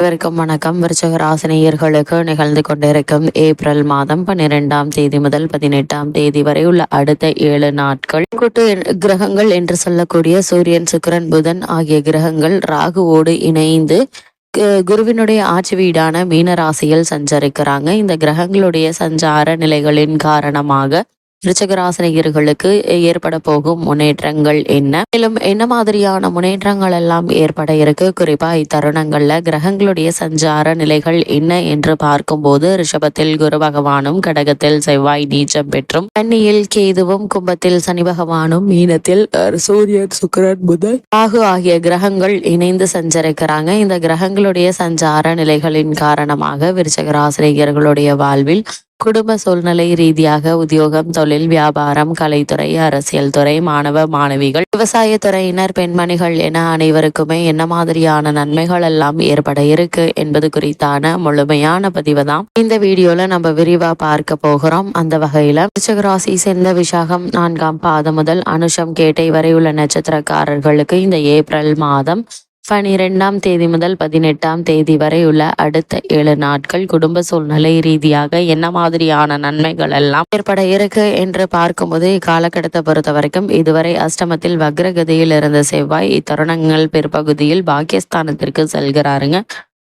அனைவருக்கும் வணக்கம். விருச்சக ராசினியர்களுக்கு நிகழ்ந்து கொண்டிருக்கும் ஏப்ரல் மாதம் பன்னிரெண்டாம் தேதி முதல் பதினெட்டாம் தேதி வரை உள்ள அடுத்த ஏழு நாட்கள். கூட்டு கிரகங்கள் என்று சொல்லக்கூடிய சூரியன் சுக்கிரன் புதன் ஆகிய கிரகங்கள் ராகுவோடு இணைந்து குருவினுடைய ஆட்சி வீடான மீன ராசியில் சஞ்சரிக்கிறாங்க. இந்த கிரகங்களுடைய சஞ்சார நிலைகளின் காரணமாக ரிச்சகராசனிகர்களுக்கு ஏற்பட போகும் முன்னேற்றங்கள் என்ன? மேலும் என்ன மாதிரியான முன்னேற்றங்கள் எல்லாம் ஏற்பட இருக்கு? குறிப்பா இத்தருணங்கள்ல கிரகங்களுடைய சஞ்சார நிலைகள் என்ன என்று பார்க்கும்போது ரிஷபத்தில் குரு பகவானும் கடகத்தில் செவ்வாய் நீச்சம் பெற்றும் கன்னியில் கேதுவும் கும்பத்தில் சனி பகவானும் மீனத்தில் அஹ், சூரியன் சுக்கரன் புதன் ராகு ஆகிய கிரகங்கள் இணைந்து சஞ்சரிக்கிறாங்க. இந்த கிரகங்களுடைய சஞ்சார நிலைகளின் காரணமாக விருச்சகராசிரியர்களுடைய வாழ்வில் குடும்ப சூழ்நிலை ரீதியாக உத்தியோகம் தொழில் வியாபாரம் கலைத்துறை அரசியல் துறை மாணவ மாணவிகள் விவசாய துறையினர் பெண்மணிகள் என அனைவருக்குமே என்ன மாதிரியான நன்மைகள் எல்லாம் ஏற்பட இருக்கு என்பது குறித்தான முழுமையான பதிவு தான். இந்த வீடியோல நம்ம விரிவா பார்க்க போகிறோம். அந்த வகையில ராசி சேர்ந்த விசாகம் நான்காம் பாதம் முதல் அனுஷம் கேட்டை வரை உள்ள நட்சத்திரக்காரர்களுக்கு இந்த ஏப்ரல் மாதம் பனிரெண்டாம் தேதி முதல் பதினெட்டாம் தேதி வரை உள்ள அடுத்த ஏழு நாட்கள் குடும்ப சூழ்நிலை ரீதியாக என்ன மாதிரியான நன்மைகள் எல்லாம் ஏற்பட இருக்கு என்று பார்க்கும்போது இக்காலகட்டத்தை பொறுத்த வரைக்கும் இதுவரை அஷ்டமத்தில் வக்ரகதியில் இருந்த செவ்வாய் இத்தருணங்கள் பிற்பகுதியில் பாக்கியஸ்தானத்திற்கு செல்கிறாருங்க.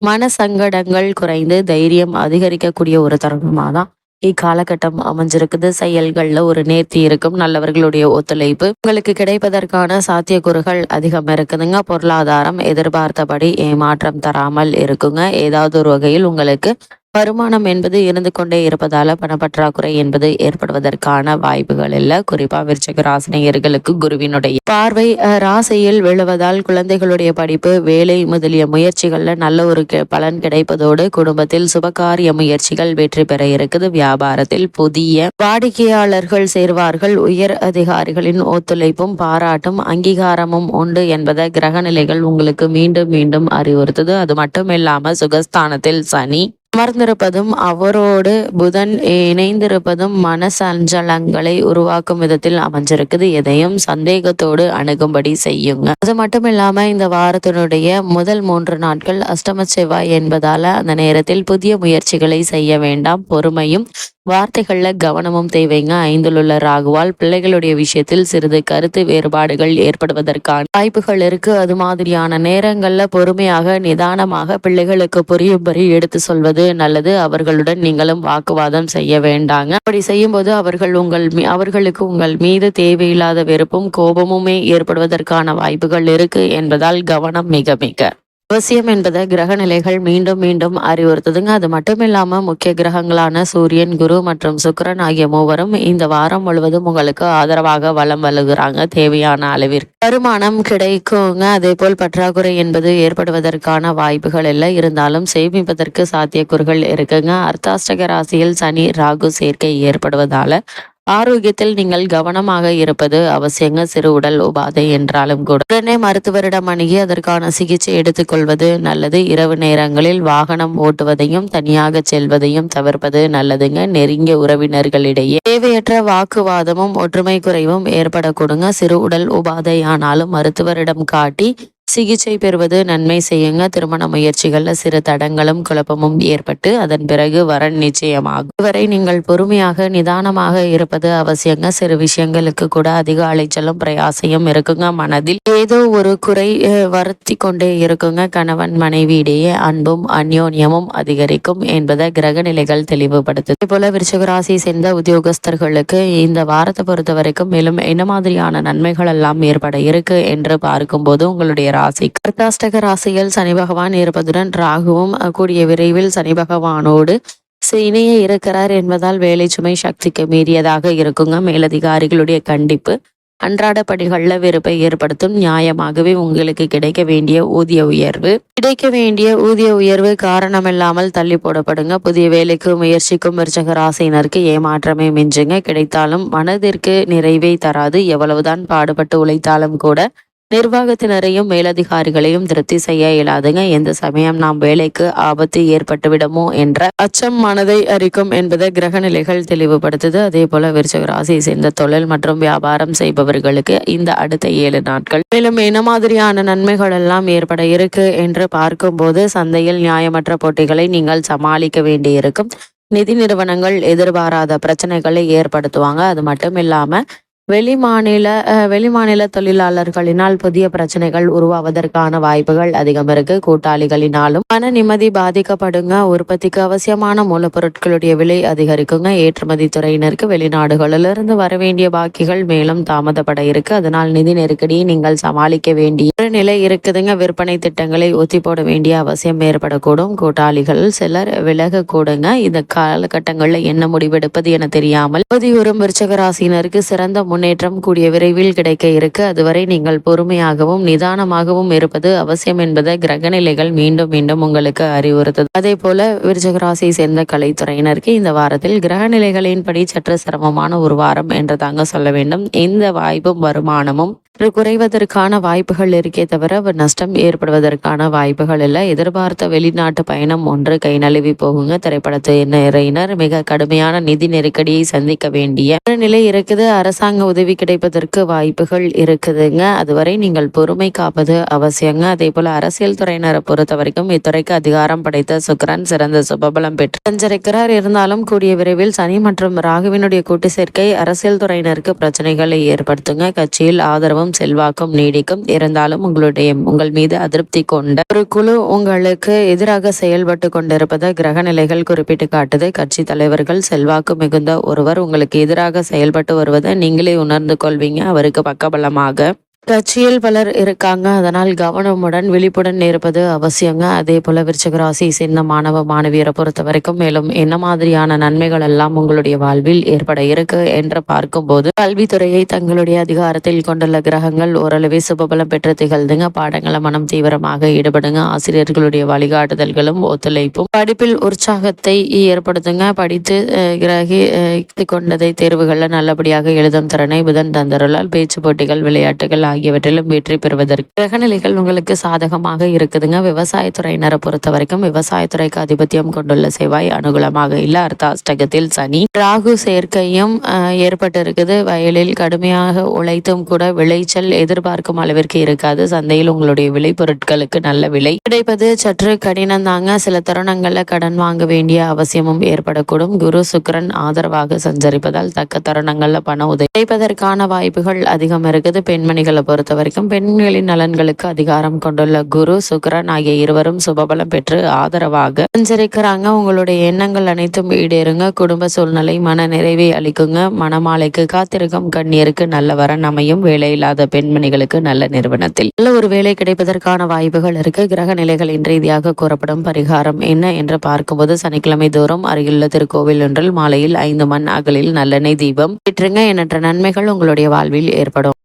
மன சங்கடங்கள் குறைந்து தைரியம் அதிகரிக்கக்கூடிய ஒரு தருணமாக தான் இக்காலகட்டம் அமைஞ்சிருக்குது. செயல்கள்ல ஒரு நேர்த்தி இருக்கும். நல்லவர்களுடைய ஒத்துழைப்பு உங்களுக்கு கிடைப்பதற்கான சாத்தியக்கூறுகள் அதிகம் இருக்குதுங்க. பொருளாதாரம் எதிர்பார்த்தபடி ஏமாற்றம் தராமல் இருக்குங்க. ஏதாவது ஒரு வகையில் உங்களுக்கு வருமானம் என்பது இருந்து கொண்டே இருப்பதால பணப்பற்றாக்குறை என்பது ஏற்படுவதற்கான வாய்ப்புகள் இல்ல. குறிப்பா விருச்சக ராசினியர்களுக்கு குருவினுடைய பார்வை அஹ், ராசியில் விழுவதால் குழந்தைகளுடைய படிப்பு வேலை முதலிய முயற்சிகள்ல நல்ல ஒரு பலன் கிடைப்பதோடு குடும்பத்தில் சுபகாரிய முயற்சிகள் வெற்றி பெற இருக்குது. வியாபாரத்தில் புதிய வாடிக்கையாளர்கள் சேர்வார்கள். உயர் அதிகாரிகளின் ஒத்துழைப்பும் பாராட்டும் அங்கீகாரமும் உண்டு என்பதை கிரகநிலைகள் உங்களுக்கு மீண்டும் மீண்டும் அறிவுறுத்துது. அது மட்டும் இல்லாம சுகஸ்தானத்தில் சனி அமர்ந்திருப்பதும் அவரோடு புதன் இணைந்திருப்பதும் மன சஞ்சலங்களை உருவாக்கும் விதத்தில் அமைஞ்சிருக்குது. எதையும் சந்தேகத்தோடு அணுகும்படி செய்யுங்க. அது மட்டும் இல்லாம இந்த வாரத்தினுடைய முதல் மூன்று நாட்கள் அஷ்டம செவ்வாய் என்பதால அந்த நேரத்தில் புதிய முயற்சிகளை செய்ய வேண்டாம். பொறுமையும் வார்த்தைகளில் கவனமும் தேவைங்க. ஐந்தில் உள்ள ராகுவால் பிள்ளைகளுடைய விஷயத்தில் சிறிது கருத்து வேறுபாடுகள் ஏற்படுவதற்கான வாய்ப்புகள் இருக்கு. அது மாதிரியான நேரங்கள்ல பொறுமையாக நிதானமாக பிள்ளைகளுக்கு புரியும்படி எடுத்து சொல்வது நல்லது. அவர்களுடன் நீங்களும் வாக்குவாதம் செய்ய வேண்டாங்க. அப்படி செய்யும்போது அவர்கள் உங்கள் மீ- அவர்களுக்கு உங்கள் மீது தேவையில்லாத வெறுப்பும் கோபமுமே ஏற்படுவதற்கான வாய்ப்புகள் இருக்கு என்பதால் கவனம் மிக மிக. அவசியம் என்பதை கிரக நிலைகள் மீண்டும் மீண்டும் அறிவுறுத்துதுங்க. அது மட்டும் இல்லாம முக்கிய கிரகங்களான சூரியன் குரு மற்றும் சுக்கிரன் ஆகிய மூவரும் இந்த வாரம் முழுவதும் உங்களுக்கு ஆதரவாக வலம் வலுகிறாங்க. தேவையான அளவிற்கு வருமானம் கிடைக்குங்க. அதே போல் பற்றாக்குறை என்பது ஏற்படுவதற்கான வாய்ப்புகள் இல்லை. இருந்தாலும் சேமிப்பதற்கு சாத்தியக்கூறுகள் இருக்குங்க. அர்த்தாஷ்டக ராசியில் சனி ராகு சேர்க்கை ஏற்படுவதால ஆரோக்கியத்தில் நீங்கள் கவனமாக இருப்பது அவசியங்க. சிறு உடல் உபாதை என்றாலும் கூட. உடனே மருத்துவரிடம் அணுகி அதற்கான சிகிச்சை எடுத்துக்கொள்வது நல்லது. இரவு நேரங்களில் வாகனம் ஓட்டுவதையும் தனியாக செல்வதையும் தவிர்ப்பது நல்லதுங்க. நெருங்கிய உறவினர்களிடையே தேவையற்ற வாக்குவாதமும் ஒற்றுமை குறைவும் ஏற்படக்கூடுங்க சிறு உடல் உபாதையானாலும் மருத்துவரிடம் காட்டி சிகிச்சை பெறுவது நன்மை செய்யுங்க. திருமண முயற்சிகளில் சிறு தடங்களும் குழப்பமும் ஏற்பட்டு அதன் பிறகு வரன் நிச்சயமாகும். இதுவரை நீங்கள் பொறுமையாக நிதானமாக இருப்பது அவசியங்க. சிறு விஷயங்களுக்கு கூட அதிக அலைச்சலும் பிரயாசையும் இருக்குங்க மனதில். ஏதோ ஒரு குறை வருத்தி கொண்டே இருக்குங்க. கணவன் மனைவி இடையே அன்பும் அந்யோன்யமும் அதிகரிக்கும் என்பதை கிரக நிலைகள் தெளிவுபடுத்துது. இதே போல விருச்சகராசி சேர்ந்த உத்தியோகஸ்தர்களுக்கு இந்த வாரத்தை பொறுத்த வரைக்கும் மேலும் என்ன மாதிரியான நன்மைகள் எல்லாம் ஏற்பட இருக்கு என்று பார்க்கும்போது உங்களுடைய ராசி. கர்த்தாஷ்டக ராசியில் சனி பகவான் இருப்பதுடன் ராகுவும் கூடிய விரைவில் சனி பகவானோடு இணைய இருக்கிறார் என்பதால் வேலை சுமை சக்திக்கு மீறியதாக இருக்குங்க. மேலதிகாரிகளுடைய கண்டிப்பு. அன்றாட பணிகளில் வெறுப்பை ஏற்படுத்தும். நியாயமாகவே உங்களுக்கு கிடைக்க வேண்டிய ஊதிய உயர்வு. கிடைக்க வேண்டிய ஊதிய உயர்வு காரணமில்லாமல் தள்ளி போடப்படுங்க. புதிய வேலைக்கு முயற்சிக்கும் விருச்சக ராசியினருக்கு ஏமாற்றமே மிஞ்சுங்க. கிடைத்தாலும் மனதிற்கு நிறைவை தராது. எவ்வளவுதான் பாடுபட்டு உழைத்தாலும் கூட நிர்வாகத்தினரையும் மேலதிகாரிகளையும் திருப்தி செய்ய இயலாதுங்க. எந்த சமயம் நாம் வேலைக்கு ஆபத்து ஏற்பட்டுவிடுமோ என்ற அச்சம் மனதை அரிக்கும் என்பதை கிரக நிலைகள் தெளிவுபடுத்துது. அதே போல விருச்சக ராசியை சேர்ந்த தொழில் மற்றும் வியாபாரம் செய்பவர்களுக்கு இந்த அடுத்த ஏழு நாட்கள் மேலும் என்ன மாதிரியான நன்மைகள் எல்லாம் ஏற்பட இருக்கு என்று பார்க்கும்போது சந்தையில் நியாயமற்ற போட்டிகளை நீங்கள் சமாளிக்க வேண்டியிருக்கும். நிதி நிறுவனங்கள் எதிர்பாராத பிரச்சனைகளை ஏற்படுத்துவாங்க. அது மட்டும் இல்லாம வெளிமாநில வெளிமாநில தொழிலாளர்களினால் புதிய பிரச்சனைகள் உருவாவதற்கான வாய்ப்புகள் அதிகம் இருக்கு. கூட்டாளிகளினாலும் மன நிம்மதி பாதிக்கப்படுங்க. உற்பத்திக்கு அவசியமான மூலப்பொருட்களுடைய விலை அதிகரிக்குங்க. ஏற்றுமதி துறையினருக்கு வெளிநாடுகளிலிருந்து வர வேண்டிய பாக்கிகள் மேலும் தாமதப்பட இருக்கு. அதனால் நிதி நெருக்கடியை நீங்கள் சமாளிக்க வேண்டிய ஒரு நிலை இருக்குதுங்க. விற்பனை திட்டங்களை ஒத்தி போட வேண்டிய அவசியம் ஏற்படக்கூடும். கூட்டாளிகள் சிலர் விலக கூடுங்க. இந்த காலகட்டங்களில் என்ன முடிவெடுப்பது என தெரியாமல் பதிவுறும் விருச்சக ராசியினருக்கு சிறந்த முன்னேற்றம் கூடிய விரைவில் கிடைக்க இருக்கு. அதுவரை நீங்கள் பொறுமையாகவும் நிதானமாகவும் இருப்பது அவசியம் என்பதை கிரகநிலைகள் மீண்டும் மீண்டும் உங்களுக்கு அறிவுறுத்தது. அதே போல விருச்சகராசியை சேர்ந்த கலைத்துறையினருக்கு இந்த வாரத்தில் கிரகநிலைகளின்படி சற்று சிரமமான ஒரு வாரம் என்று தாங்க சொல்ல வேண்டும். இந்த வாய்ப்பும் வருமானமும் குறைவதற்கான வாய்ப்புகள் இருக்கே தவிர நஷ்டம் ஏற்படுவதற்கான வாய்ப்புகள் இல்லை. எதிர்பார்த்த வெளிநாட்டு பயணம் ஒன்று கை நழுவி போகுங்க. திரைப்படத்தினரினர் மிக கடுமையான நிதி நெருக்கடியை சந்திக்க வேண்டிய நிலை இருக்குது. அரசாங்க உதவி கிடைப்பதற்கு வாய்ப்புகள் இருக்குதுங்க. அதுவரை நீங்கள் பொறுமை காப்பது அவசியங்க. அதே போல அரசியல் துறையினரை பொறுத்த வரைக்கும் இத்துறைக்கு அதிகாரம் படைத்த சுக்ரன் சிறந்த சுபபலம் பெற்று சஞ்சரிக்கிறார். இருந்தாலும் கூடிய விரைவில் சனி மற்றும் ராகுவினுடைய கூட்டு சேர்க்கை அரசியல் துறையினருக்கு பிரச்சனைகளை ஏற்படுத்துங்க. கட்சியில் ஆதரவும் செல்வாக்கும் நீடிக்கும். இருந்தாலும் உங்களுடைய உங்கள் மீது அதிருப்தி கொண்ட ஒரு குழு உங்களுக்கு எதிராக செயல்பட்டு கொண்டிருப்பதை கிரக நிலைகள் குறிப்பிட்டு காட்டுது. கட்சி தலைவர்கள் செல்வாக்கு மிகுந்த ஒருவர் உங்களுக்கு எதிராக செயல்பட்டு வருவதை நீங்களே உணர்ந்து கொள்வீங்க. அவருக்கு பக்கபலமாக கட்சியில் பலர் இருக்காங்க. அதனால் கவனமுடன் விழிப்புடன் இருப்பது அவசியங்க. அதே போல விருச்சகராசி சேர்ந்த மாணவ மாணவியரை பொறுத்த வரைக்கும் மேலும் என்ன மாதிரியான நன்மைகள் எல்லாம் உங்களுடைய வாழ்வில் ஏற்பட இருக்கு என்று பார்க்கும்போது கல்வித்துறையை தங்களுடைய அதிகாரத்தில் கொண்டுள்ள கிரகங்கள் ஓரளவே சுபபலம் பெற்று திகழ்ந்துங்க. பாடங்களை மனம் தீவிரமாக ஈடுபடுங்க. ஆசிரியர்களுடைய வழிகாட்டுதல்களும் ஒத்துழைப்பும் படிப்பில் உற்சாகத்தை ஏற்படுத்துங்க. படித்து கிரகி கொண்டதை தேர்வுகளில் நல்லபடியாக எழுதும் திறனை புதன் தந்தருளால் பேச்சு போட்டிகள் விளையாட்டுகள் ஆகியவற்றிலும் வெற்றி பெறுவதற்கு கிரகநிலைகள் உங்களுக்கு சாதகமாக இருக்குதுங்க. விவசாயத்துறையினரை பொறுத்த வரைக்கும் விவசாயத்துறைக்கு அதிபத்தியம் கொண்டுள்ள செவ்வாய் அனுகூலமாக இல்ல. அர்த்தாஷ்டகத்தில் சனி. ராகு சேர்க்கையும் ஏற்பட்டு இருக்குது வயலில் கடுமையாக உழைத்தும் கூட விளைச்சல் எதிர்பார்க்கும் அளவிற்கு இருக்காது. சந்தையில் உங்களுடைய விளை பொருட்களுக்கு நல்ல விலை கிடைப்பது சற்று கடினம் தாங்க. சில தருணங்கள்ல கடன் வாங்க வேண்டிய அவசியமும் ஏற்படக்கூடும். குரு சுக்கிரன் ஆதரவாக சஞ்சரிப்பதால் தக்க தருணங்கள்ல பண உதவி கிடைப்பதற்கான வாய்ப்புகள் அதிகம் இருக்குது. பெண்மணிகள் பொறுத்த வரைக்கும் பெண்களின் நலன்களுக்கு அதிகாரம் கொண்டுள்ள குரு சுக்கரன் ஆகிய இருவரும் சுபபலம் பெற்று ஆதரவாக சஞ்சரிக்கிறாங்க உங்களுடைய எண்ணங்கள் அனைத்தும் ஈடேறுங்க. குடும்ப சூழ்நிலை மன நிறைவை அளிக்குங்க. மணமாலைக்கு காத்திருக்கும் கண்ணியருக்கு நல்ல வரன் அமையும். வேலையில்லாத பெண்மணிகளுக்கு நல்ல நிறுவனத்தில் நல்ல ஒரு வேலை கிடைப்பதற்கான வாய்ப்புகள் இருக்கு. கிரக நிலைகளின் ரீதியாக கூறப்படும் பரிகாரம் என்ன என்று பார்க்கும்போது சனிக்கிழமை தோறும் அருகிலுள்ள திருக்கோவில் ஒன்றில் மாலையில் ஐந்து மண் அகலில் நல்லெண்ணெய் தீபம் பெற்றுங்க எண்ணற்ற நன்மைகள் உங்களுடைய வாழ்வில் ஏற்படும்.